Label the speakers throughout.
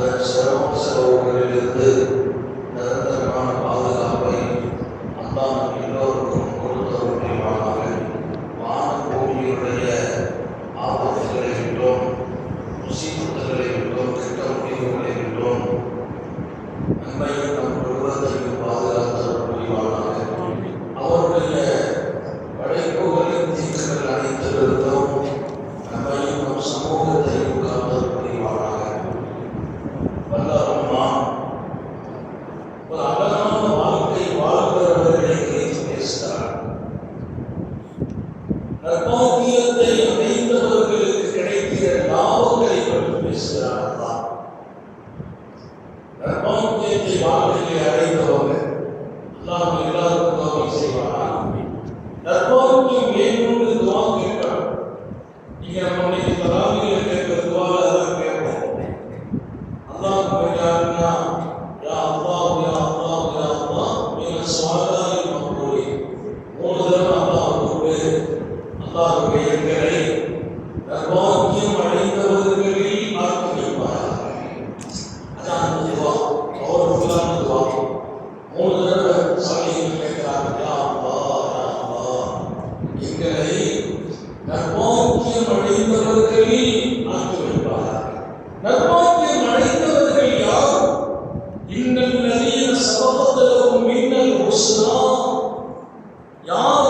Speaker 1: அந்த சிரமம் சிரமங்களிலிருந்து நிரந்தரமான பாதுகாப்பை அல்லாஹ் எல்லோரும் நற்பாத்தியத்தை அடைந்தவர்களுக்கு கிடைக்கிற லாபங்களை பற்றி பேசுகிறார். Y'all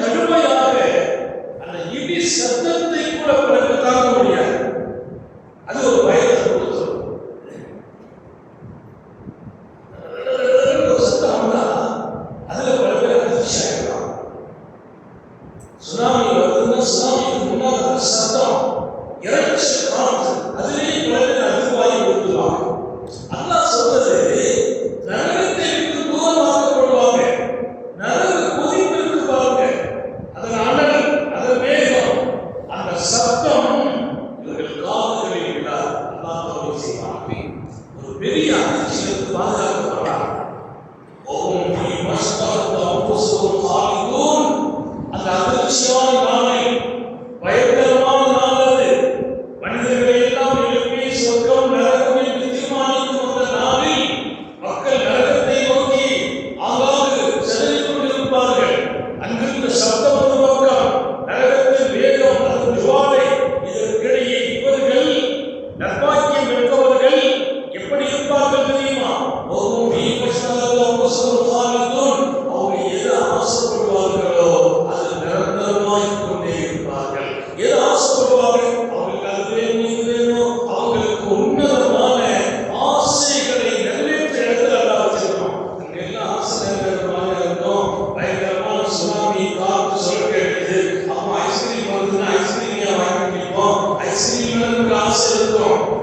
Speaker 1: கடுமையாக அந்த இடி கூட பிறகு தாங்க முடியாது. அது ஒரு பயத்தை அதுல பிறகு அதிர்ச்சியாகலாம் சுனாமி வருதுன்னா சுனாமிக்கு முன்னாக சத்தம். இரண்டு காணது. அதுலேயே பிறகு அதுவாகி விடுவாங்க அல்லாஹ் பெரிய அதிர்ச்சியை பாதுகாக்கப்படுறார் அந்த அதிர்ச்சியான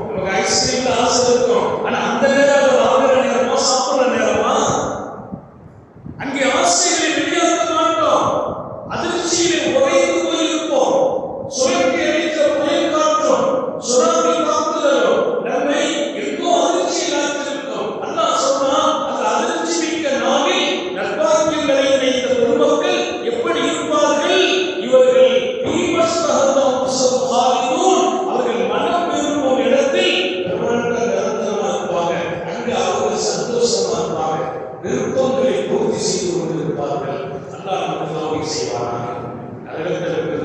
Speaker 1: நமக்கு ஐஸ்கிரீம்ல ஆசை இருக்கும். ஆனா செய்வான் அதற்கு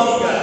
Speaker 1: அவர்களை